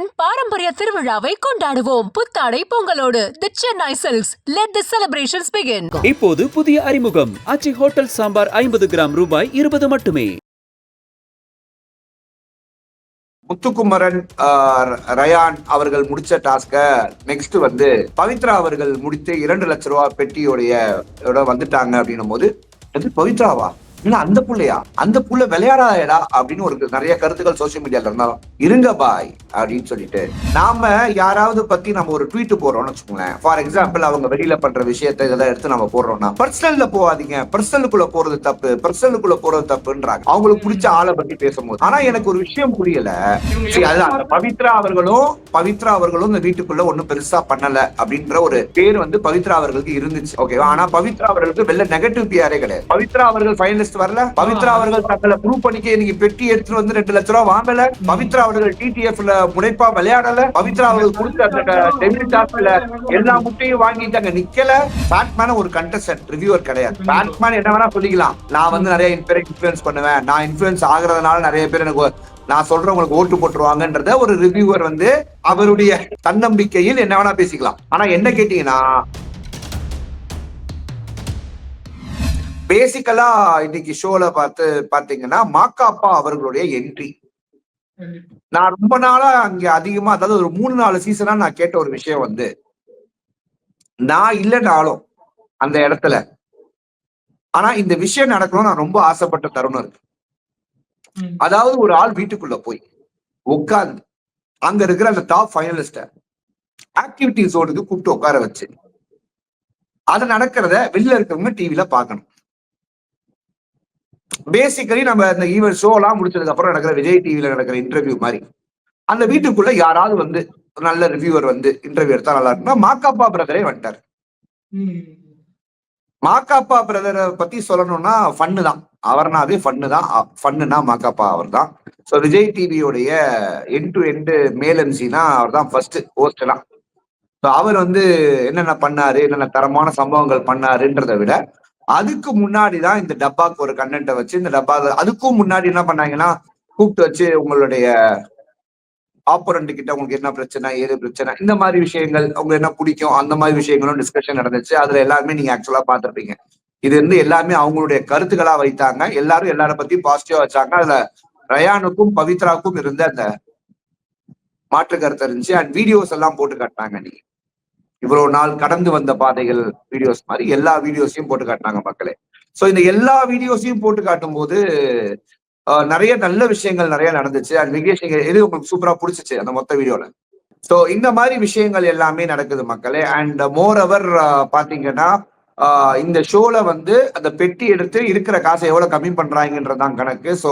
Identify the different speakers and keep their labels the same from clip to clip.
Speaker 1: முத்துக்குமரனின் பாரம்பரிய திருவிழாவை கொண்டாடுவோம். புத்தாடை பொங்கலோடு the Chennai silks let the celebrations begin
Speaker 2: இப்போது புதிய அறிமுகம். ஆச்சி ஹோட்டல் சாம்பார் ஐம்பது கிராம் ரூபாய் இருபது மட்டுமே.
Speaker 3: முத்துக்குமரன் ஆஹ், ரயான் அவர்கள் முடிச்ச டாஸ்க நெக்ஸ்ட் வந்து பவித்ரா அவர்கள் முடித்து இரண்டு லட்ச ரூபா பெட்டியோடைய வந்துட்டாங்க அப்படின்னும் போது அது பவித்ராவா? இல்ல அந்த புள்ளையா? அந்த புள்ள விளையாடாதடா? அப்படின்னு ஒரு நிறைய கருத்துக்கள் சோசியல் மீடியால இருந்தாலும் இருங்க பாய் அப்படின்னு சொல்லிட்டு. நாம யாராவது பத்தி நம்ம ஒரு ட்வீட் போடுறோம்னு வச்சுக்கோங்களேன். ஃபார் எக்ஸாம்பிள் அவங்க வெளியில பண்ற விஷயத்தை இதெல்லாம் எடுத்து நம்ம போடுறோம்னா பர்சனல்ல போகாதீங்க. பர்சனலுக்குள்ள போறது தப்பு. பர்சனலுக்குள்ள போறது தப்புன்றாங்க. அவங்களுக்கு பிடிச்ச ஆளை பத்தி பேசும்போது. ஆனா எனக்கு ஒரு விஷயம் புரியல. அதுதான். பவித்ரா அவர்களும் பவித்ரா அவர்களும் இந்த வீட்டுக்குள்ள ஒண்ணும் பெருசா பண்ணல அப்படின்ற ஒரு பேர் வந்து பவித்ரா அவர்களுக்கு இருந்துச்சு. ஓகேவா ஆனா பவித்ரா அவர்களுக்கு வெளில நெகட்டிவ் பிஆரே கிடையாது. பவித்ரா அவர்கள் ஃபைனலிஸ்ட் வரல. பவித்ரா அவர்கள் தங்களை ப்ரூவ் பண்ணிக்க இன்னைக்கு பெட்டி எடுத்துட்டு வந்து ரெண்டு லட்ச ரூபா வாங்கல. பவித்ரா அவர்கள் டிடிஎஃப்ல முனைப்பா விளையாடல. பவித்ரா அவர்கள் கொடுத்த அந்த டெபிட் டாஸ்க்ல எல்லா முட்டையும் வாங்கிட்டு அங்க நிக்கல. பேட்மேன் ஒரு கண்டஸ்டன்ட் ரிவியூவர் கிடையாது. பேட்மேன் என்ன வேணா சொல்லிக்கலாம். நான் வந்து நிறைய பேரை இன்ஃபுளுன்ஸ் பண்ணுவேன். நான் இன்ஃபுளுன்ஸ் ஆகுறதுனால நிறைய பேர் எனக்கு நான் சொல்றவங்களுக்கு ஓட்டு போட்டுருவாங்கன்றத ஒரு ரிவ்யூவர் வந்து அவருடைய தன்னம்பிக்கையில் என்ன வேணா பேசிக்கலாம். ஆனா என்ன கேட்டீங்கன்னா பேசிக்கலா இன்னைக்கு ஷோல பார்த்து பாத்தீங்கன்னா மாக்காப்பா அவர்களுடைய என்ட்ரி நான் ரொம்ப நாளா அங்க அதிகமா அதாவது ஒரு மூணு நாலு சீசனா நான் கேட்ட ஒரு விஷயம் வந்து நான் இல்லைனாலும் அந்த இடத்துல ஆனா இந்த விஷயம் நடக்கணும் நான் ரொம்ப ஆசைப்பட்ட தருணம் இருக்கு. அதாவது ஒரு ஆள் வீட்டுக்குள்ள போய் உட்கார்ந்து அங்க இருக்கிற அந்த டாப் ஃபைனலிஸ்ட ஆக்டிவிட்டி ஜோனுக்கு கூப்பிட்டு உட்கார வச்சு. அது நடக்கிறத வெளில இருக்கிறவங்க டிவில பார்க்கணும். பேசிக்கலி நம்ம இந்த ஈவென்ட் ஷோ எல்லாம் முடிச்சதுக்கு அப்புறம் நடக்கிற விஜய் டிவில நடக்கிற இன்டர்வியூ மாதிரி அந்த வீட்டுக்குள்ள யாராவது வந்து நல்ல ரிவ்யூவர் வந்து இன்டர்வியூ எடுத்தா நல்லா இருக்குன்னா மாக்காப்பா பிரதரே வந்துட்டார். மாக்காப்பா பிரதரை பத்தி சொல்லணும்னா ஃபன்னு தான். அவர்னாவே ஃபன்னு தான். ஃபன்னுனா மாக்காப்பா அவர் தான் ஸோ விஜய் டிவியோடைய என் டு எண்டு மேல் எம்சினா அவர் தான் ஃபர்ஸ்ட் ஹோஸ்ட்லாம் ஸோ அவர் வந்து என்னென்ன பண்ணாரு என்னென்ன தரமான சம்பவங்கள் பண்ணாருன்றதை விட அதுக்கு முன்னாடி தான் இந்த டப்பாக்கு ஒரு கண்டென்ட்டை வச்சு இந்த டப்பா அதுக்கும் முன்னாடி என்ன பண்ணாங்கன்னா கூப்பிட்டு வச்சு உங்களுடைய ஆப்பரண்ட் கிட்ட உங்களுக்கு என்ன பிரச்சனை ஏது பிரச்சனை இந்த மாதிரி விஷயங்கள் உங்களுக்கு என்ன பிடிக்கும் அந்த மாதிரி விஷயங்களும் டிஸ்கஷன் நடந்துச்சு. அதுல எல்லாருமே நீங்க ஆக்சுவலா பார்த்திருப்பீங்க. இது வந்து எல்லாமே அவங்களுடைய கருத்துக்களா வைத்தாங்க. எல்லாரும் எல்லார பத்தியும் பாசிட்டிவா வச்சாங்க. அதுல ரயானுக்கும் பவித்ராவுக்கும் இருந்த அந்த மாற்று கருத்து இருந்துச்சு. அண்ட் வீடியோஸ் எல்லாம் போட்டு காட்டினாங்க நீங்க. இவ்வளவு நாள் கடந்து வந்த பாதைகள் வீடியோஸ் மாதிரி எல்லா வீடியோஸையும் போட்டு காட்டினாங்க மக்களே. ஸோ இந்த எல்லா வீடியோஸையும் போட்டு காட்டும் போது நிறைய நல்ல விஷயங்கள் நிறைய நடந்துச்சு. அண்ட் விக்னேஷ் எது உங்களுக்கு சூப்பரா பிடிச்சிச்சு அந்த மொத்த வீடியோல ஸோ இந்த மாதிரி விஷயங்கள் எல்லாமே நடக்குது மக்களே. அண்ட் மோர் அவர் பாத்தீங்கன்னா இந்த ஷோல வந்து அந்த பெட்டி எடுத்து இருக்கிற காசை எவ்வளவு கம்மி பண்றாங்கன்றதான் கணக்கு. So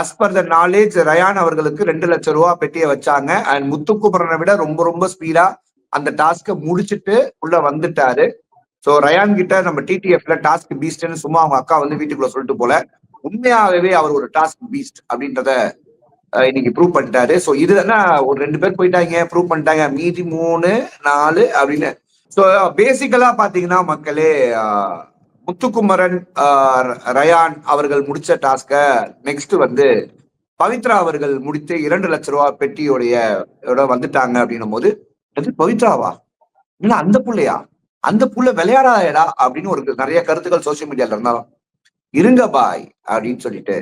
Speaker 3: as per the knowledge Rayan அவர்களுக்கு ரெண்டு லட்சம் ரூபா பெட்டியை வச்சாங்க. அண்ட் முத்துக்குமரனை விட ரொம்ப ரொம்ப ஸ்பீடா அந்த டாஸ்க்கை முடிச்சுட்டு உள்ள வந்துட்டாரு. ஸோ ரயான் கிட்ட நம்ம டிடிஎஃப்ல டாஸ்க் பீஸ்ட்னு சும்மா அவங்க அக்கா வந்து வீட்டுக்குள்ள சொல்லிட்டு போல உண்மையாகவே அவர் ஒரு டாஸ்க் பீஸ்ட் அப்படின்றத இன்னைக்கு ப்ரூவ் பண்ணிட்டாரு. ஸோ இது என்ன ஒரு ரெண்டு பேர் போயிட்டாங்க ப்ரூவ் பண்ணிட்டாங்க. மீதி மூணு நாலு அப்படின்னு. ஸோ பேசிக்கலா பாத்தீங்கன்னா மக்களே முத்துக்குமரன் ரயான் அவர்கள் முடிச்ச டாஸ்க நெக்ஸ்ட் வந்து பவித்ரா அவர்கள் முடித்து இரண்டு லட்ச ரூபா பெட்டியோடைய வந்துட்டாங்க அப்படின்னும் போது அது பவித்ராவா? இல்ல அந்த புள்ளையா? அந்த புள்ள விளையாடாதடா அப்படின்னு ஒரு நிறைய கருத்துக்கள் சோசியல் மீடியால இருந்தாலும். இருங்க பாய் அப்படின்னு சொல்லிட்டு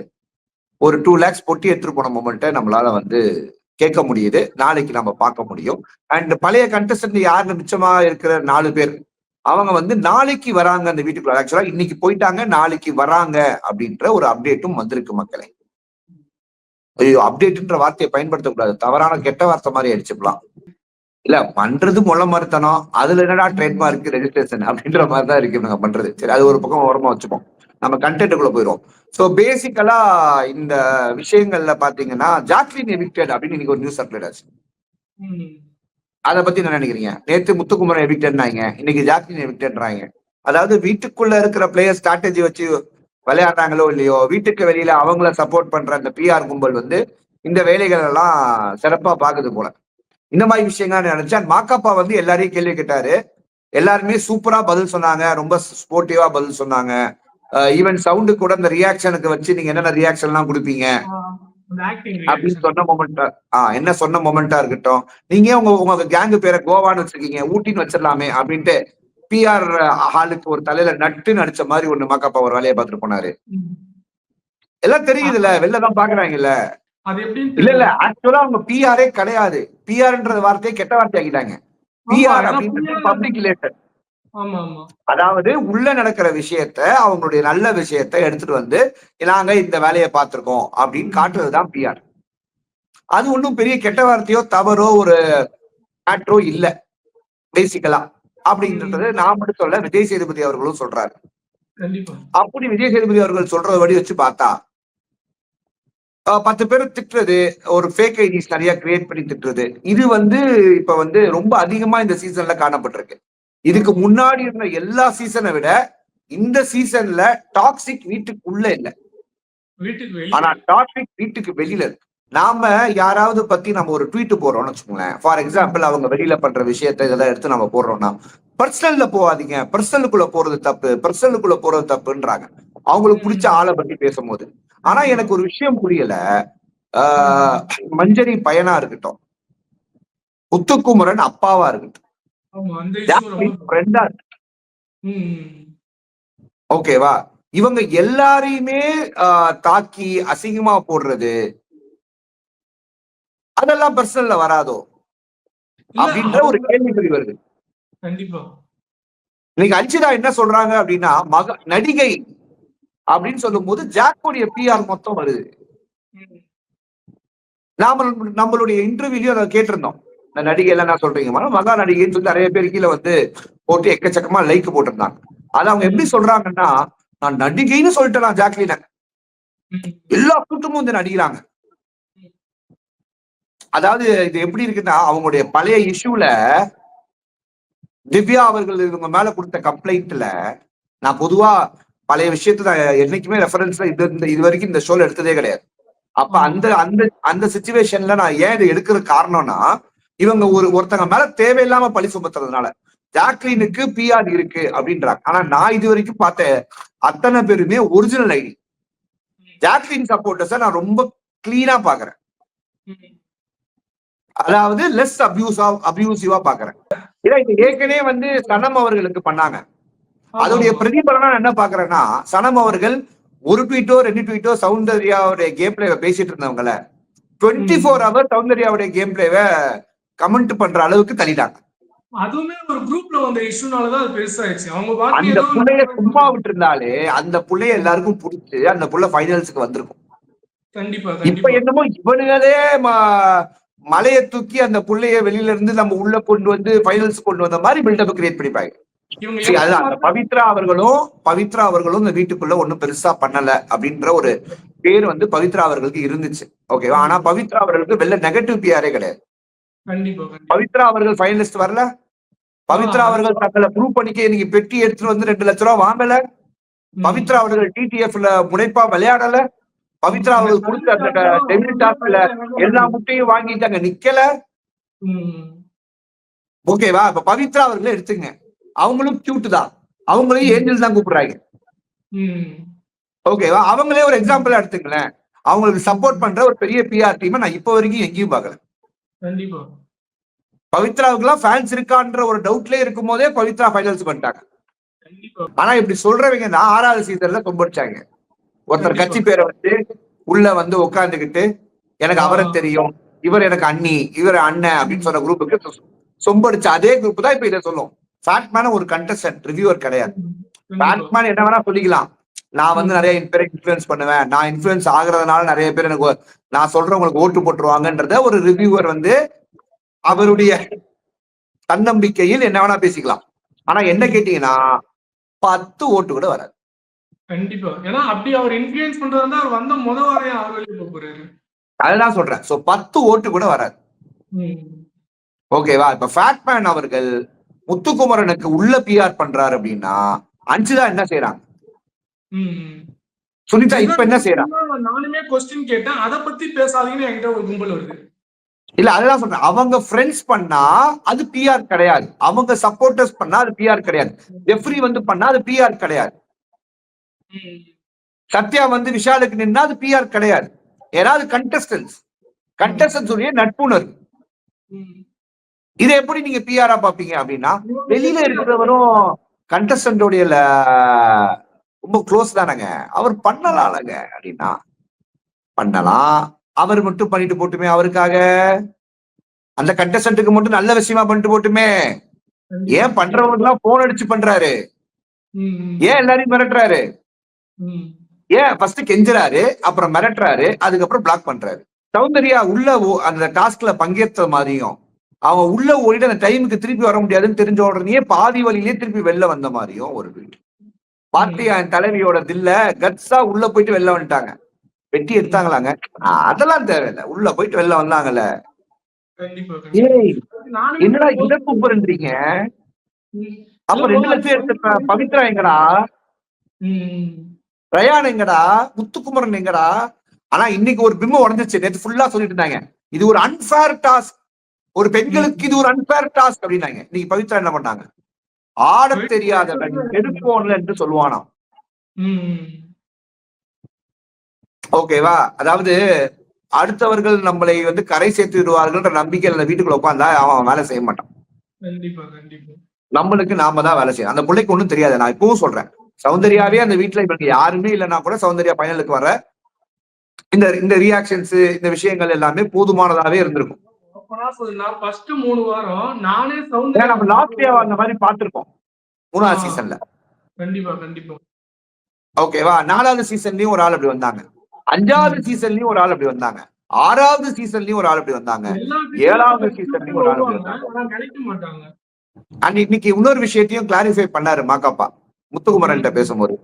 Speaker 3: ஒரு டூ லேக்ஸ் பொட்டி எடுத்துட்டு போன மூமெண்ட்டை நம்மளால வந்து கேட்க முடியுது. நாளைக்கு நம்ம பார்க்க முடியும். அண்ட் பழைய கண்டஸ்டன்ட் யாருன்னு மிச்சமா இருக்கிற நாலு பேர். அவங்க வந்து நாளைக்கு வராங்க அந்த வீட்டுக்குள்ள. ஆக்சுவலா இன்னைக்கு போயிட்டாங்க நாளைக்கு வராங்க அப்படின்ற ஒரு அப்டேட்டும் வந்திருக்கு மக்களை. ஐயோ அப்டேட்ன்ற வார்த்தையை பயன்படுத்தக்கூடாது. தவறான கெட்ட வார்த்தை மாதிரி அடிச்சுக்கலாம். இல்ல பண்றது முள்ள மறுத்தனம் அதுல என்னடா ட்ரேட்மார்க் ரெஜிஸ்ட்ரேஷன் அப்படின்ற மாதிரி தான் இருக்கு நாங்க பண்றது. சரி அது ஒரு பக்கம் ஓரமா வச்சுப்போம். நம்ம கண்டென்ட்டுக்குள்ள போயிடும் சோ பேசிக்கலா இந்த விஷயங்கள்ல பாத்தீங்கன்னா ஜாக்லின் எவிக்டட் அப்படின்னு இன்னைக்கு ஒரு நியூஸ் சர்க்குலேட் ஆச்சு. அதை பத்தி என்ன நினைக்கிறீங்க? நேத்து முத்துக்குமரன் எவிக்டட்னாங்க இன்னைக்கு ஜாக்லின் எவிக்டட்றாங்க அதாவது வீட்டுக்குள்ள இருக்கிற பிளேயர் ஸ்ட்ராட்டஜி வச்சு விளையாடுறாங்களோ இல்லையோ வீட்டுக்கு வெளியில அவங்கள சப்போர்ட் பண்ற அந்த பிஆர் கும்பல் வந்து இந்த வேலைகள் எல்லாம் சிறப்பா பாக்குது போல. இந்த மாதிரி விஷயங்கள் நினைச்சா மாக்காப்பா வந்து எல்லாரையும் கேள்வி கேட்டாரு. எல்லாருமே சூப்பரா பதில் சொன்னாங்க. ரொம்ப ஸ்போர்ட்டிவா பதில் சொன்னாங்க. ஈவன் சவுண்டு கூட இந்த ரியாக்ஷனுக்கு வச்சு நீங்க என்னென்ன ரியாக்ஷன் எல்லாம் கொடுப்பீங்க?
Speaker 4: அந்த
Speaker 3: அப்படின்னு சொன்ன மொமெண்டா ஆஹ் என்ன சொன்ன மொமெண்டா இருக்கட்டும். நீங்க உங்க உங்க கேங்கு பேரை கோவான்னு வச்சிருக்கீங்க? ஊட்டின்னு வச்சிடலாமே அப்படின்ட்டு பிஆர் ஹாலுக்கு ஒரு தலையில நட்டு நடிச்ச மாதிரி ஒண்ணு மாக்காப்பா ஒரு வேலையை பார்த்துட்டு போனாரு. எல்லாம் தெரியுதுல்ல வெளில தான் பாக்குறாங்கல்ல. இல்ல இல்ல. ஆக்சுவலா அவங்க பிஆரே கிடையாது. பிஆர்ன்றது வார்த்தையை கெட்ட வார்த்தை ஆக்கிட்டாங்க. பிஆர் அப்படின்றது பப்ளிக் அதாவது உள்ள நடக்கிற விஷயத்த அவங்களுடைய நல்ல விஷயத்த எடுத்துட்டு வந்து நாங்க இந்த வேலையை பார்த்திருக்கோம் அப்படின்னு காட்டுறதுதான் பிஆர் அது ஒண்ணும் பெரிய கெட்ட வார்த்தையோ தவறோ ஒரு மேட்ரோ இல்ல. பேசிக்கலா அப்படின்றது நான் மட்டும் சொல்ல விஜய் சேதுபதி அவர்களும் சொல்றாரு. அப்படி விஜய் சேதுபதி அவர்கள் சொல்றத வழி வச்சு பார்த்தா பத்து பேர் திட்டுறது ஒரு ஃபேக் ஐடிஸ் நிறைய கிரியேட் பண்ணி திட்டுறது. இது வந்து இப்ப வந்து ரொம்ப அதிகமா இந்த சீசன்ல காணப்பட்டிருக்கு. இதுக்கு முன்னாடி இருந்த எல்லா சீசனை விட இந்த சீசன்ல டாக்ஸிக் வீட்டுக்குள்ள இல்ல. ஆனா டாக்ஸிக் வீட்டுக்கு வெளியில இருக்கு. நாம யாராவது பத்தி நம்ம ஒரு ட்வீட் போடுறோம்னு வச்சுக்கோங்களேன். ஃபார் எக்ஸாம்பிள் அவங்க வெளியில பண்ற விஷயத்தை இதெல்லாம் எடுத்து நம்ம போடுறோம்னா பர்சனல்ல போகாதீங்க. பர்சனலுக்குள்ள போறது தப்பு. பர்சனலுக்குள்ள போறது தப்புன்றாங்க. அவங்களுக்கு பிடிச்ச ஆளை பத்தி பேசும்போது. ஆனா எனக்கு ஒரு விஷயம் புரியல. ஆஹ் மஞ்சரி பையனா இருக்கட்டும். முத்துக்குமரன் அப்பாவா இருக்கட்டும். ஓகேவா இவங்க எல்லாரையுமே தாக்கி அசிங்கமா போடுறது. அதெல்லாம் பர்சனல்ல வராதோ? அப்படின்ற ஒரு கேள்விக்குறி வருது.
Speaker 4: கண்டிப்பா.
Speaker 3: இன்னைக்கு அஞ்சிதா என்ன சொல்றாங்க அப்படின்னா மக நடிகை அப்படின்னு சொல்லும் போது ஜாக்கோடைய பிஆர் மொத்தம் வருது. நாம நம்மளுடைய இன்டர்வியூலயும் அதை கேட்டிருந்தோம். இந்த நடிகை எல்லாம் என்ன சொல்றீங்க? மகா நடிகைன்னு சொல்லி நிறைய பேர் கீழே வந்து போட்டு எக்கச்சக்கமா லைக் போட்டிருந்தாங்க. அது அவங்க எப்படி சொல்றாங்கன்னா நான் நடிகைன்னு சொல்லிட்டேன் நான் ஜாக்லின. எல்லா கூட்டமும் வந்து நடிக்கிறாங்க அதாவது இது எப்படி இருக்குன்னா அவங்களுடைய பழைய இஷ்யூல திவ்யா அவர்கள் இவங்க மேல கொடுத்த கம்ப்ளைண்ட்ல நான் பொதுவா பழைய விஷயத்த நான் என்னைக்குமே ரெஃபரன்ஸ்ல இது இந்த இது வரைக்கும் இந்த ஷோல எடுத்ததே கிடையாது. அப்ப அந்த அந்த அந்த சுச்சுவேஷன்ல நான் ஏன் இதை எடுக்கிற காரணம்னா இவங்க ஒரு ஒருத்தங்க மேல தேவையில்லாம பழி சுமத்துறதுனால ஜாக்லினுக்கு பிஆர் இருக்கு அப்படின்றாங்க. ஆனா நான் இது வரைக்கும் பார்த்த அத்தனை பேருமே ஒரிஜினல் ஐடி ஜாக்லின் சப்போர்ட்டர்ஸ நான் ரொம்ப கிளீனா பாக்குறேன். அதாவது லெஸ் அபியூஸ் அபியூசிவா பாக்குறேன் ஏன்னா இது ஏற்கனவே வந்து சனம் அவர்களுக்கு பண்ணாங்க. அதோடைய. பிரதிபலனா என்ன பாக்குறேன்னா சனம் அவர்கள் ஒரு ட்வீட்டோ ரெண்டு ட்வீட்டோ சௌந்தர்யாவுடைய கேம் பிளேவை பேசிட்டு இருந்தவங்கள டுவெண்ட்டி ஃபோர் ஹவர் சௌந்தர்யாவுடைய கேம் பிளேவை கமெண்ட் பண்ற அளவுக்கு தள்ளிட்டாங்க.
Speaker 4: அதுவுமே ஒரு குரூப்ல வந்த இஷ்யூனாலதான் அது பெருசாயிடுச்சு. அவங்க
Speaker 3: அந்த புள்ளைய சும்மா விட்டுருந்தாலே அந்த புள்ளைய எல்லாருக்கும் பிடிச்சு அந்த புள்ள ஃபைனல்ஸுக்கு வந்திருக்கும்.
Speaker 4: கண்டிப்பா
Speaker 3: இப்ப என்னமோ இவனுங்களே மலைய தூக்கி அந்த புள்ளைய வெளியில இருந்து நம்ம உள்ள கொண்டு வந்து ஃபைனல்ஸ் கொண்டு வந்த மாதிரி பில்டப் கிரியேட் பண்ணிப்பாங்க. பவித்ரா அவர்களும் பவித்ரா அவர்களும் இந்த வீட்டுக்குள்ள ஒண்ணும் பெருசா பண்ணல அப்படின்ற ஒரு பேர் வந்து பவித்ரா அவர்களுக்கு இருந்துச்சு. ஓகேவா ஆனா பவித்ரா அவர்களுக்கு வெளில நெகட்டிவ் பிஆரே கிடையாது. பவித்ரா அவர்கள் ஃபைனலிஸ்ட் வரல? பவித்ரா. அவர்கள் தங்களை ப்ரூவ் பண்ணிக்க இன்னைக்கு பெட்டி எடுத்துட்டு வந்து ரெண்டு லட்ச ரூபா வாங்கல. பவித்ரா அவர்கள் டிடிஎஃப்ல முனைப்பா விளையாடல. பவித்ரா அவர்கள் கொடுத்த அந்த டெபிட் டாஸ்க்ல எல்லா முட்டையும் வாங்கிட்டு அங்க நிக்கல. ஓகேவா இப்ப பவித்ரா அவர்களே எடுத்துங்க அவங்களும் கியூட் தான். அவங்களையும் ஏஞ்சல் தான் கூப்பிடுறாங்க. ஓகேவா அவங்களே ஒரு எக்ஸாம்பிள் எடுத்துங்களேன். அவங்களுக்கு சப்போர்ட் பண்ற ஒரு பெரிய பிஆர் டீமை நான் இப்போ வரைக்கும் எங்கேயும் பார்க்கல.
Speaker 4: கண்டிப்பா.
Speaker 3: பவித்ராவுக்குலாம் ஃபேன்ஸ் இருக்கான்ற ஒரு டவுட்லயே இருக்கும் போதே பவித்ரா ஃபைனல்ஸ் பண்ணிட்டாங்க. ஆனா இப்படி சொல்றவங்க தான் ஆறாவது சீசன்ல சொம்படிச்சாங்க ஒருத்தர் கட்சி பேரை வந்து உள்ள வந்து உட்காந்துக்கிட்டு எனக்கு அவரை தெரியும் இவர் எனக்கு அண்ணி இவர் அண்ணன் அப்படின்னு சொன்ன குரூப்புக்கு சொம்படிச்ச அதே குரூப் தான் இப்ப இதை சொல்லும். ஃபேட்மேன் ஒரு கண்டஸ்டன்ட் ரிவ்யூவர் கிடையாது.
Speaker 4: கண்டிப்பா.
Speaker 3: பேட்மேன் என்ன வேணா சொல்லிக்கலாம். நான் வந்து நிறைய பேரை இன்ஃபுளுன்ஸ் பண்ணுவேன். நான் இன்ஃபுளுன்ஸ் ஆகுறதுனால நிறைய பேர் எனக்கு நான் சொல்றவங்களுக்கு ஓட்டு போட்டுருவாங்கன்றத ஒரு ரிவ்யூவர் வந்து அவருடைய தன்னம்பிக்கையில் என்ன வேணா பேசிக்கலாம். ஆனா என்ன கேட்டீங்கன்னா பத்து ஓட்டு கூட வராது.
Speaker 4: கண்டிப்பா. ஏன்னா அப்படி அவர் இன்ஃபுளுன்ஸ் பண்றதா அவர் வந்த முத வாரம் அவர் வெளியே போக போறாரு.
Speaker 3: அதுதான் சொல்றேன். சோ பத்து ஓட்டு கூட வராது. ஓகேவா இப்ப ஃபேட்மேன் அவர்கள் முத்துக்குமரனுக்கு உள்ள பிஆர் பண்றாரு அப்படின்னா அஞ்சுதா என்ன செய்யறாங்க. சுனிதா இப்ப என்ன செய்யறாங்க
Speaker 4: நானுமே கொஸ்டின் கேட்டேன். அத பத்தி பேசாதீங்கன்னு என்கிட்ட ஒரு கும்பல் வருது.
Speaker 3: இல்ல அதுதான் சொல்றேன். அவங்க ஃப்ரெண்ட்ஸ் பண்ணா அது பிஆர் கிடையாது. அவங்க சப்போர்ட்டர்ஸ் பண்ணா அது பிஆர் கிடையாது. ஜெஃப்ரி வந்து பண்ணா அது பிஆர் கிடையாது. சத்யா வந்து விஷாலுக்கு நின்னா அது பிஆர் கிடையாது. யாராவது கண்டஸ்டன்ஸ் கண்டஸ்டன்ஸ் உடைய நட்புணர்வு. இதை எப்படி நீங்க பிஆரா பாப்பீங்க அப்படின்னா வெளியில இருக்கிறவரும் கண்டஸ்டன்டோடைய ரொம்ப க்ளோஸ் தானங்க. அவர் பண்ணலாம்லங்க. அப்படின்னா பண்ணலாம். அவர் மட்டும் பண்ணிட்டு போட்டுமே அவருக்காக. அந்த கண்டஸ்டன்ட்டுக்கு மட்டும் நல்ல விஷயமா பண்ணிட்டு போட்டுமே. ஏன் பண்றவங்க எல்லாம் போன் அடிச்சு பண்றாரு. ஏன் எல்லாரையும் மிரட்டுறாரு. ஏன் ஃபர்ஸ்ட் கெஞ்சுறாரு அப்புறம் மிரட்டுறாரு அதுக்கப்புறம் பிளாக் பண்றாரு. சௌந்தர்யா உள்ள அந்த டாஸ்க்ல பங்கேற்ற மாதிரியும் அவன் உள்ள ஓடிட்டு அந்த டைமுக்கு திருப்பி வர முடியாதுன்னு தெரிஞ்ச உடனே பாதி வழியிலே திருப்பி வெளில வந்த மாதிரியும் ஒரு வீடு. பார்ட்டி என் தலைவியோட தில்ல கட்ஸா உள்ள போயிட்டு வெளில வந்துட்டாங்க. வெட்டி எடுத்தாங்களாங்க. அதெல்லாம் தேவையில்லை. உள்ள போயிட்டு வெளில வந்தாங்கல்ல. என்னடா இழப்பு போறீங்க
Speaker 4: ம்.
Speaker 3: அப்ப ரெண்டு லட்சம் எடுத்த பவித்ரா எங்கடா. ரயான் எங்கடா? முத்துக்குமரன் எங்கடா? ஆனா இன்னைக்கு ஒரு பிம்பம் உடஞ்சிச்சு நேத்து ஃபுல்லா சொல்லிட்டு இருந்தாங்க. இது ஒரு அன்பேர் டாஸ்க் ஒரு பெண்களுக்கு இது ஒரு அன்பேர் டாஸ்க் அப்படின்னாங்க. இன்னைக்கு பவித்ரா என்ன பண்ணாங்க? ஆடத் தெரியாதவன் எடுப்போன்ல என்று சொல்லுவானாம். ஓகேவா அதாவது அடுத்தவர்கள் நம்மளை வந்து கரை சேர்த்து விடுவார்கள்ன்ற நம்பிக்கையில அந்த வீட்டுக்குள்ள உட்காந்தா அவன் வேலை செய்ய மாட்டான். நம்மளுக்கு நாம தான் வேலை செய்யணும். அந்த பிள்ளைக்கு ஒண்ணும் தெரியாது. நான் இப்பவும் சொல்றேன். சௌந்தர்யாவே அந்த வீட்டுல இவங்க யாருமே இல்லைன்னா கூட சௌந்தர்யா பையனுக்கு வர இந்த இந்த ரியாக்ஷன்ஸ் இந்த விஷயங்கள் எல்லாமே போதுமானதாவே இருந்திருக்கும்.
Speaker 4: ஃபர்ஸ்ட் மூணு வாரம் நானே
Speaker 3: ஏன்னா
Speaker 4: சவுண்ட்
Speaker 3: நம்ம லாஸ்ட் டே அந்த மாதிரி பார்த்திருப்போம். மூணாவது. சீசன்ல
Speaker 4: கண்டிப்பா கண்டிப்பா.
Speaker 3: ஓகேவா நாலாவது சீசன்லயும் ஒரு ஆள் அப்படி வந்தாங்க. அஞ்சாவது சீசன்லயும் ஒரு ஆள் அப்படி வந்தாங்க. ஆறாவது சீசன்லயும் ஒரு ஆள் அப்படி வந்தாங்க. ஏழாவது season-லயும் ஒரு ஆள்
Speaker 4: மாட்டாங்க.
Speaker 3: அண்ட் இன்னைக்கு இன்னொரு விஷயத்தையும் கிளாரிஃபை பண்ணாரு மாக்காப்பா. முத்துக்குமரன் பேசும்போது.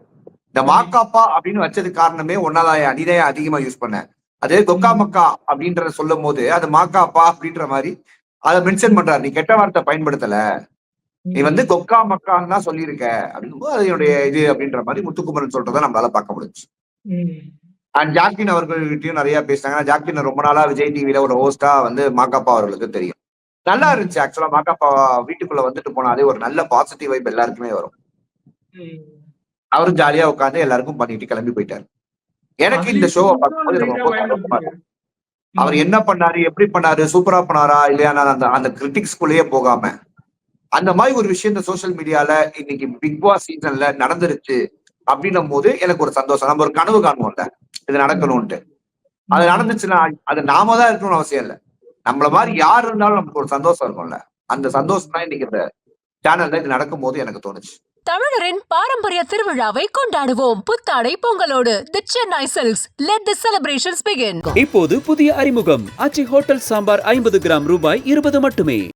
Speaker 3: இந்த மாக்காப்பா அப்படின்னு வச்சது காரணமே ஒன்னாதான் அனிதையா அதிகமா யூஸ் பண்ணேன். அதே கொக்கா மக்கா அப்படின்றத சொல்லும் போது அது மாக்காப்பா அப்படின்ற மாதிரி அதை மென்ஷன் பண்றாரு. நீ கெட்ட வார்த்தை பயன்படுத்தல. நீ வந்து கொக்கா மக்கான்னு தான் சொல்லியிருக்க. அப்படின்னு அதனுடைய இது அப்படின்ற மாதிரி முத்துக்குமரன் சொல்றதை நம்மளால பார்க்க முடிஞ்சு. அண்ட் ஜாக்லின் அவர்கள்கிட்டயும் நிறைய பேசினாங்க. ஆனா ஜாக்லின் ரொம்ப நாளா விஜய் டிவில ஒரு ஹோஸ்டா வந்து மாக்காப்பா அவர்களுக்கு தெரியும். நல்லா இருந்துச்சு. ஆக்சுவலா மாக்காப்பா வீட்டுக்குள்ள வந்துட்டு போனா அதே ஒரு நல்ல பாசிட்டிவ் வைப் எல்லாருக்குமே வரும். அவரும் ஜாலியா உட்காந்து எல்லாருக்கும் பண்ணிட்டு கிளம்பி போயிட்டாரு. எனக்கு இந்த ஷோவை பார்க்கும்போது ரொம்ப. அவர் என்ன பண்ணாரு எப்படி பண்ணாரு சூப்பரா பண்ணாரா இல்லையா நான் அந்த அந்த கிரிட்டிக்ஸ்குள்ளேயே போகாம. அந்த மாதிரி ஒரு விஷயம் இந்த சோஷியல் மீடியால இன்னைக்கு பிக் பாஸ் சீசன்ல நடந்துருச்சு அப்படின்னும் போது எனக்கு ஒரு சந்தோஷம். நம்ம ஒரு கனவு காணுவோம்ல இது நடக்கணும்ட்டு அது நடந்துச்சுன்னா அது நாம தான் இருக்கணும்னு அவசியம் இல்லை. நம்மள மாதிரி யார் இருந்தாலும் நமக்கு ஒரு சந்தோஷம் இருக்கும்ல. அந்த சந்தோஷம் தான் இன்னைக்கு இந்த சேனல்ல இது நடக்கும் போது எனக்கு தோணுச்சு.
Speaker 1: தமிழரின் பாரம்பரிய திருவிழாவை கொண்டாடுவோம். புத்தாடை பொங்கலோடு the Chennai silks let the celebrations begin
Speaker 2: இப்போது புதிய அறிமுகம். அச்சி ஹோட்டல் சாம்பார் ஐம்பது கிராம் ரூபாய் இருபது மட்டுமே.